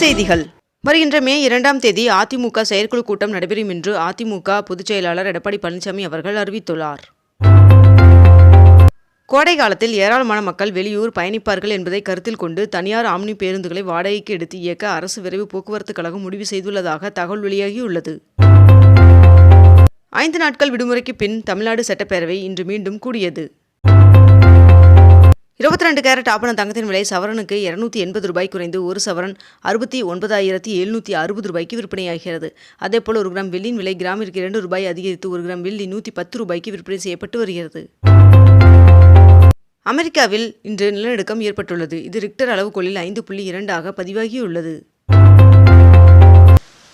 செய்திகள். வருகின்ற மே இரண்டாம் தேதி அதிமுக செயற்குழு கூட்டம் நடைபெறும் என்று அதிமுக பொதுச் செயலாளர் எடப்பாடி பழனிசாமி அவர்கள் அறிவித்துள்ளார். கோடை காலத்தில் ஏராளமான மக்கள் வெளியூர் பயணிப்பார்கள் என்பதை கருத்தில் கொண்டு தனியார் ஆம்னி பேருந்துகளை வாடகைக்கு எடுத்து இயக்க அரசு விரைவு போக்குவரத்து கழகம் முடிவு செய்துள்ளதாக தகவல் வெளியாகியுள்ளது. ஐந்து நாட்கள் விடுமுறைக்கு பின் தமிழ்நாடு சட்டப்பேரவை இன்று மீண்டும் கூடியது. இருபத்தி ரெண்டு கேரட் ஆபண தங்கத்தின் விலை சவரனுக்கு இருநூத்தி எண்பது ரூபாய் குறைந்து ஒரு சவரன் அறுபத்தி ஒன்பதாயிரத்தி எழுநூற்றி அறுபது ரூபாய்க்கு விற்பனையாகிறது. அதேபோல் ஒரு கிராம் வெள்ளியின் விலை கிராமிற்கு இரண்டு ரூபாய் அதிகரித்து ஒரு கிராம் வெள்ளி நூற்றி பத்து ரூபாய்க்கு விற்பனை செய்யப்பட்டு வருகிறது. அமெரிக்காவில் இன்று நிலநடுக்கம் ஏற்பட்டுள்ளது. இது ரிக்டர் அளவுகோலில் ஐந்து புள்ளி இரண்டாக பதிவாகியுள்ளது.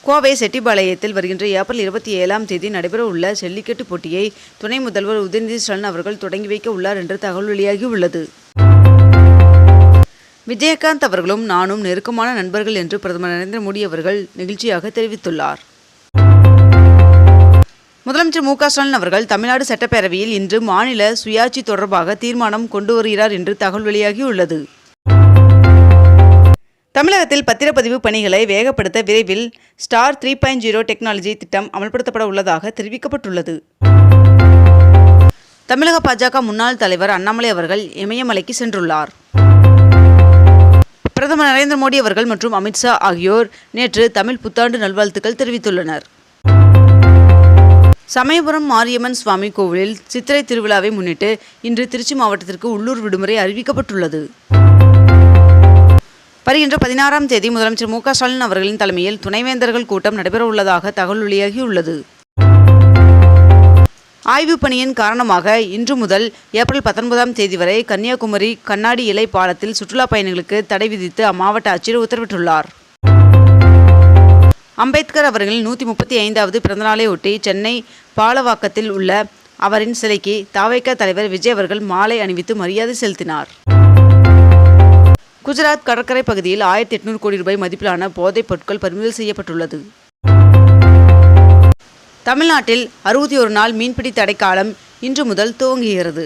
கோவை செட்டிபாளையத்தில் வருகின்ற ஏப்ரல் இருபத்தி ஏழாம் தேதி நடைபெறவுள்ள ஜல்லிக்கட்டு போட்டியை துணை முதல்வர் உதயநிதி ஸ்டாலின் அவர்கள் தொடங்கி வைக்க உள்ளார் என்று தகவல் வெளியாகியுள்ளது. விஜயகாந்த் அவர்களும் நானும் நெருக்கமான நண்பர்கள் என்று பிரதமர் நரேந்திர மோடி அவர்கள் நெகிழ்ச்சியாக தெரிவித்துள்ளார். முதலமைச்சர் மு க ஸ்டாலின் அவர்கள் தமிழ்நாடு சட்டப்பேரவையில் இன்று மாநில சுயாட்சி தொடர்பாக தீர்மானம் கொண்டு வருகிறார் என்று தகவல் வெளியாகியுள்ளது. தமிழகத்தில் பத்திரப்பதிவு பணிகளை வேகப்படுத்த விரைவில் star three point zero technology திட்டம் அமல்படுத்தப்பட உள்ளதாக தெரிவிக்கப்பட்டுள்ளது. தமிழக பாஜக முன்னாள் தலைவர் அண்ணாமலை அவர்கள் இமயமலைக்கு சென்றுள்ளார். பிரதமர் நரேந்திர மோடி அவர்கள் மற்றும் அமித்ஷா ஆகியோர் நேற்று தமிழ் புத்தாண்டு நல்வாழ்த்துக்கள் தெரிவித்துள்ளனர். சமயபுரம் மாரியம்மன் சுவாமி கோவிலில் சித்திரை திருவிழாவை முன்னிட்டு இன்று திருச்சி மாவட்டத்திற்கு உள்ளூர் விடுமுறை அறிவிக்கப்பட்டுள்ளது. வருகின்ற பதினாறாம் தேதி முதலமைச்சர் மு க ஸ்டாலின் அவர்களின் தலைமையில் துணைவேந்தர்கள் கூட்டம் நடைபெறவுள்ளதாக தகவல் வெளியாகியுள்ளது. ஆய்வுப் பணியின் காரணமாக இன்று முதல் ஏப்ரல் பத்தொன்பதாம் தேதி வரை கன்னியாகுமரி கண்ணாடி இலை பாலத்தில் சுற்றுலா பயணிகளுக்கு தடை விதித்து அம்மாவட்ட ஆட்சியர் உத்தரவிட்டுள்ளார். அம்பேத்கர் அவர்களின் நூற்றி முப்பத்தி ஐந்தாவது பிறந்தநாளை ஒட்டி சென்னை பாலவாக்கத்தில் உள்ள அவரின் சிலைக்கு தாவைக்க தலைவர் விஜய் அவர்கள் மாலை அணிவித்து மரியாதை செலுத்தினார். குஜராத் கடற்கரை பகுதியில் ஆயிரத்தி எட்நூறு கோடி ரூபாய் மதிப்பிலான போதைப் பொருட்கள் பறிமுதல் செய்யப்பட்டுள்ளது. தமிழ்நாட்டில் அறுபத்தி ஒரு நாள் மீன்பிடி தடைக்காலம் இன்று முதல் துவங்குகிறது.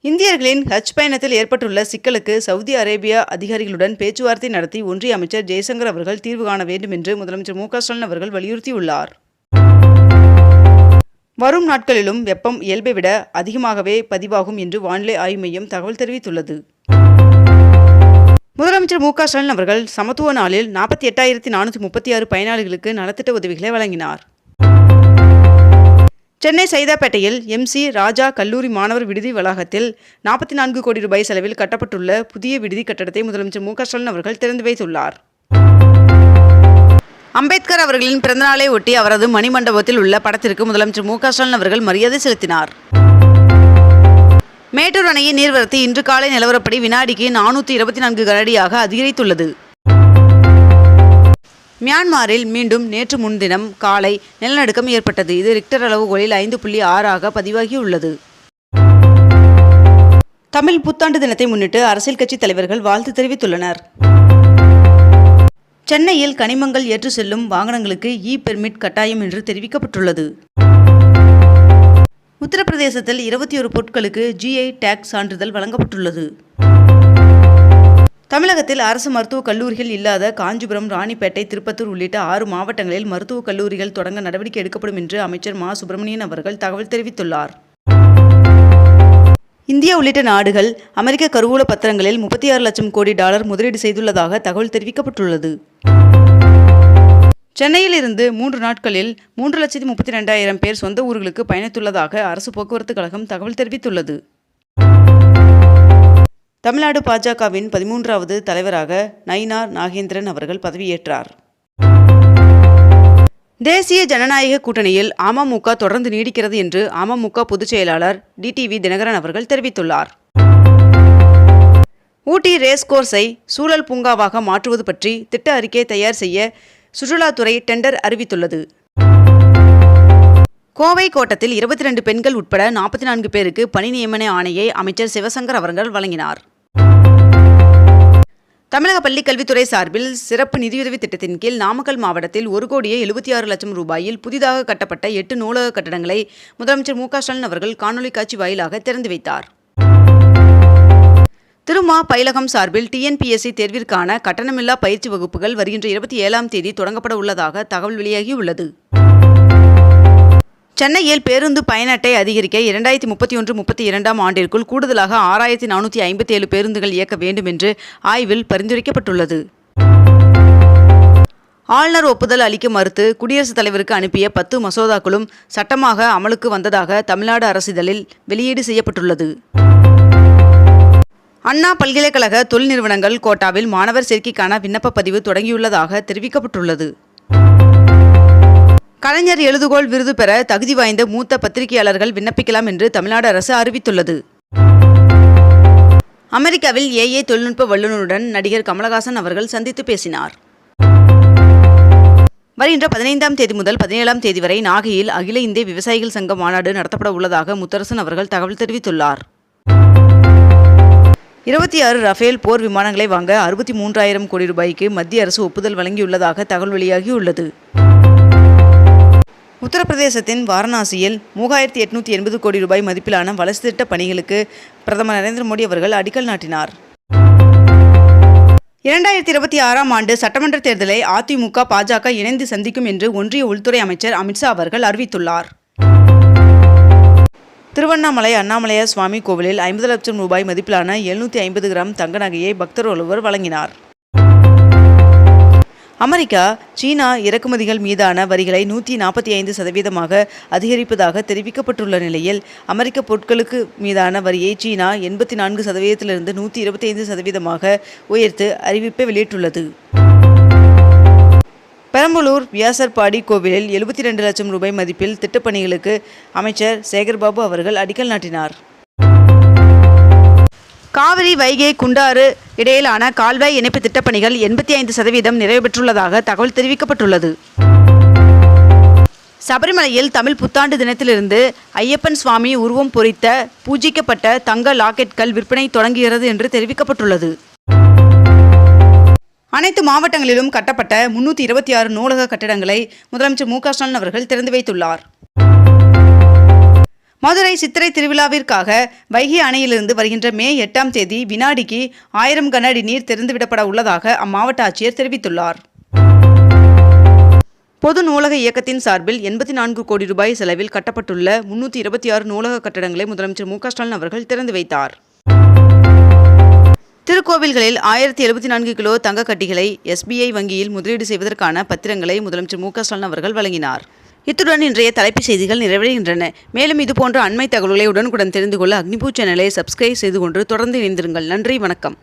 இந்தியர்களின் ஹஜ் பயணத்தில் ஏற்பட்டுள்ள சிக்கலுக்கு சவுதி அரேபியா அதிகாரிகளுடன் பேச்சுவார்த்தை நடத்தி ஒன்றிய அமைச்சர் ஜெய்சங்கர் அவர்கள் தீர்வு காண வேண்டும் என்று முதலமைச்சர் மு ஸ்டாலின் அவர்கள் வலியுறுத்தியுள்ளார். வரும் நாட்களிலும் வெப்பம் இயல்பை விட அதிகமாகவே பதிவாகும் என்று வானிலை ஆய்வு மையம் தகவல் தெரிவித்துள்ளது. முதலமைச்சர் மு க ஸ்டாலின் அவர்கள் சமத்துவ நாளில் நாற்பத்தி எட்டாயிரத்தி நானூற்றி முப்பத்தி ஆறு பயனாளிகளுக்கு நலத்திட்ட உதவிகளை வழங்கினார். சென்னை சைதாப்பேட்டையில் எம்சி ராஜா கல்லூரி மாணவர் விடுதி வளாகத்தில் நாற்பத்தி நான்கு கோடி ரூபாய் செலவில் கட்டப்பட்டுள்ள புதிய விடுதி கட்டடத்தை முதலமைச்சர் மு க ஸ்டாலின் அவர்கள் திறந்து வைத்துள்ளார். அம்பேத்கர் அவர்களின் பிறந்தநாளை ஒட்டி அவரது மணிமண்டபத்தில் உள்ள படத்திற்கு முதலமைச்சர் மு க ஸ்டாலின் அவர்கள் மரியாதை செலுத்தினார். மேட்டூர் அணையின் நீர்வரத்து இன்று காலை நிலவரப்படி வினாடிக்கு நானூற்றி இருபத்தி நான்கு கனடியாக அதிகரித்துள்ளது. மியான்மரில் மீண்டும் நேற்று முன்தினம் காலை நிலநடுக்கம் ஏற்பட்டது. இது ரிக்டர் அளவுகோலில் ஐந்து புள்ளி ஆறாக பதிவாகியுள்ளது. தமிழ் புத்தாண்டு தினத்தை முன்னிட்டு அரசியல் கட்சி தலைவர்கள் வாழ்த்து தெரிவித்துள்ளனர். சென்னையில் கனிமங்கள் ஏற்று செல்லும் வாகனங்களுக்கு இ பெர்மிட் கட்டாயம் என்று தெரிவிக்கப்பட்டுள்ளது. உத்தரப்பிரதேசத்தில் இருபத்தி ஒரு பொருட்களுக்கு ஜிஐ டேக் சான்றிதழ் வழங்கப்பட்டுள்ளது. தமிழகத்தில் அரசு மருத்துவக் கல்லூரிகள் இல்லாத காஞ்சிபுரம் ராணிப்பேட்டை திருப்பத்தூர் உள்ளிட்ட ஆறு மாவட்டங்களில் மருத்துவக் கல்லூரிகள் தொடங்க நடவடிக்கை எடுக்கப்படும் என்று அமைச்சர் மா. சுப்பிரமணியன் அவர்கள் தகவல் தெரிவித்துள்ளார். இந்தியா உள்ளிட்ட நாடுகள் அமெரிக்க கருவூல பத்திரங்களில் முப்பத்தி ஆறு லட்சம் கோடி டாலர் முதலீடு செய்துள்ளதாக தகவல் தெரிவிக்கப்பட்டுள்ளது. சென்னையில் இருந்து மூன்று நாட்களில் மூன்று லட்சத்தி முப்பத்தி ரெண்டாயிரம் பேர் சொந்த ஊர்களுக்கு பயணித்துள்ளதாக அரசு போக்குவரத்து கழகம் தகவல் தெரிவித்துள்ளது. தமிழ்நாடு பாஜகவின் பதிமூன்றாவது தலைவராக நயினார் நாகேந்திரன் அவர்கள் பதவியேற்றார். தேசிய ஜனநாயக கூட்டணியில் அமமுக தொடர்ந்து நீடிக்கிறது என்று அமமுக பொதுச் செயலாளர் டிடிவி தினகரன் அவர்கள் தெரிவித்துள்ளார். ஊட்டி ரேஸ் கோர்ஸை சூழல் பூங்காவாக மாற்றுவது பற்றி திட்ட அறிக்கை தயார் செய்ய சுற்றுலாத்துறை டெண்டர் அறிவித்துள்ளது. கோவை கோட்டத்தில் இருபத்தி ரெண்டு பெண்கள் உட்பட நாற்பத்தி நான்கு பேருக்கு பணி நியமன ஆணையை அமைச்சர் சிவசங்கர் அவர்கள் வழங்கினார். தமிழக பள்ளிக்கல்வித்துறை சார்பில் சிறப்பு நிதியுதவி திட்டத்தின் கீழ் நாமக்கல் மாவட்டத்தில் ஒரு கோடியே எழுபத்தி ஆறு லட்சம் ரூபாயில் புதிதாக கட்டப்பட்ட எட்டு நூலக கட்டடங்களை முதலமைச்சர் மு க ஸ்டாலின் அவர்கள் காணொலி காட்சி வாயிலாக திறந்து வைத்தார். திருமா பயிலகம் சார்பில் டிஎன்பிஎஸ்சி தேர்விற்கான கட்டணமில்லா பயிற்சி வகுப்புகள் வருகின்ற இருபத்தி ஏழாம் தேதி தொடங்கப்பட உள்ளதாக தகவல் வெளியாகியுள்ளது. சென்னையில் பேருந்து பயண அட்டை அதிகரிக்க இரண்டாயிரத்தி முப்பத்தி ஒன்று முப்பத்தி இரண்டாம் ஆண்டிற்குள் கூடுதலாக ஆறாயிரத்தி நானூற்றி ஐம்பத்தி ஏழு பேருந்துகள் இயக்க வேண்டும் என்று ஆய்வில் பரிந்துரைக்கப்பட்டுள்ளது. ஆளுநர் ஒப்புதல் அளிக்க மறுத்து குடியரசுத் தலைவருக்கு அனுப்பிய பத்து மசோதாக்களும் சட்டமாக அமலுக்கு வந்ததாக தமிழ்நாடு அரசிதழில் வெளியீடு செய்யப்பட்டுள்ளது. அண்ணா பல்கலைக்கழக தொழில் நிறுவனங்கள் கோட்டாவில் மாணவர் சேர்க்கைக்கான விண்ணப்ப பதிவு தொடங்கியுள்ளதாக தெரிவிக்கப்பட்டுள்ளது. கலைஞர் எழுதுகோள் விருது பெற தகுதி வாய்ந்த மூத்த பத்திரிகையாளர்கள் விண்ணப்பிக்கலாம் என்று தமிழ்நாடு அரசு அறிவித்துள்ளது. அமெரிக்காவில் ஏஏ தொழில்நுட்ப வல்லுநருடன் நடிகர் கமலஹாசன் அவர்கள் சந்தித்து பேசினார். வருகின்ற பதினைந்தாம் தேதி முதல் பதினேழாம் தேதி வரை நாகையில் அகில இந்திய விவசாயிகள் சங்க மாநாடு நடத்தப்பட உள்ளதாக முத்தரசன் அவர்கள் தகவல் தெரிவித்துள்ளார். இருபத்தி ஆறு ரஃபேல் போர் விமானங்களை வாங்க அறுபத்தி மூன்றாயிரம் கோடி ரூபாய்க்கு மத்திய அரசு ஒப்புதல் வழங்கியுள்ளதாக தகவல் வெளியாகியுள்ளது. உத்தரப்பிரதேசத்தின் வாரணாசியில் மூவாயிரத்தி எட்நூற்றி எண்பது கோடி ரூபாய் மதிப்பிலான வளர்ச்சி திட்ட பணிகளுக்கு பிரதமர் நரேந்திர மோடி அவர்கள் அடிக்கல் நாட்டினார். இரண்டாயிரத்தி இருபத்தி ஆறாம் ஆண்டு சட்டமன்ற தேர்தலை அதிமுக பாஜக இணைந்து சந்திக்கும் என்று ஒன்றிய உள்துறை அமைச்சர் அமித்ஷா அவர்கள் அறிவித்துள்ளார். திருவண்ணாமலை அண்ணாமலையார் சுவாமி கோவிலில் ஐம்பது லட்சம் ரூபாய் மதிப்பிலான எழுநூற்றி ஐம்பது கிராம் தங்க நகையை பக்தர் ஒருவர் வழங்கினார். அமெரிக்கா சீனா இறக்குமதிகள் மீதான வரிகளை நூற்றி நாற்பத்தி ஐந்து சதவீதமாக அதிகரிப்பதாக தெரிவிக்கப்பட்டுள்ள நிலையில் அமெரிக்க பொருட்களுக்கு மீதான வரியை சீனா எண்பத்தி நான்கு சதவீதத்திலிருந்து நூற்றி இருபத்தி ஐந்து சதவீதமாக உயர்த்து அறிவிப்பை வெளியிட்டுள்ளது. பெரம்பலூர் வியாசர்பாடி கோவிலில் எழுபத்தி ரெண்டு லட்சம் ரூபாய் மதிப்பில் திட்டப்பணிகளுக்கு அமைச்சர் சேகர்பாபு அவர்கள் அடிக்கல் நாட்டினார். காவிரி வைகை குண்டாறு இடையிலான கால்வாய் இணைப்பு திட்டப்பணிகள் எண்பத்தி ஐந்து சதவீதம் நிறைவு பெற்றுள்ளதாக தகவல் தெரிவிக்கப்பட்டுள்ளது. சபரிமலையில் தமிழ் புத்தாண்டு தினத்திலிருந்து ஐயப்பன் சுவாமி உருவம் பொறித்த பூஜிக்கப்பட்ட தங்க லாக்கெட்கள் விற்பனை தொடங்குகிறது என்று தெரிவிக்கப்பட்டுள்ளது. அனைத்து மாவட்டங்களிலும் கட்டப்பட்ட முன்னூற்றி இருபத்தி ஆறு நூலக கட்டிடங்களை முதலமைச்சர் மு க ஸ்டாலின் அவர்கள் திறந்து வைத்துள்ளார். மதுரை சித்திரை திருவிழாவிற்காக வைகை அணையிலிருந்து வருகின்ற மே எட்டாம் தேதி வினாடிக்கு ஆயிரம் கன அடி நீர் திறந்துவிடப்பட உள்ளதாக அம்மாவட்ட ஆட்சியர் தெரிவித்துள்ளார். பொது நூலக இயக்கத்தின் சார்பில் எண்பத்தி நான்கு கோடி ரூபாய் செலவில் கட்டப்பட்டுள்ள முன்னூற்றி இருபத்தி ஆறு நூலக கட்டடங்களை முதலமைச்சர் மு க ஸ்டாலின் அவர்கள் திறந்து வைத்தார். திருக்கோவில்களில் ஆயிரத்தி எழுபத்தி நான்கு கிலோ தங்க கட்டிகளை எஸ்பிஐ வங்கியில் முதலீடு செய்வதற்கான பத்திரங்களை முதலமைச்சர் மு க ஸ்டாலின் அவர்கள் வழங்கினார். இத்துடன் இன்றைய தலைப்புச் செய்திகள் நிறைவடைகின்றன. மேலும் இதுபோன்ற அண்மை தகவல்களை உடனுக்குடன் தெரிந்து கொள்ள அக்னிபூ சேனலை சப்ஸ்கிரைப் செய்து கொண்டு தொடர்ந்து இணைந்திருங்கள். நன்றி வணக்கம்.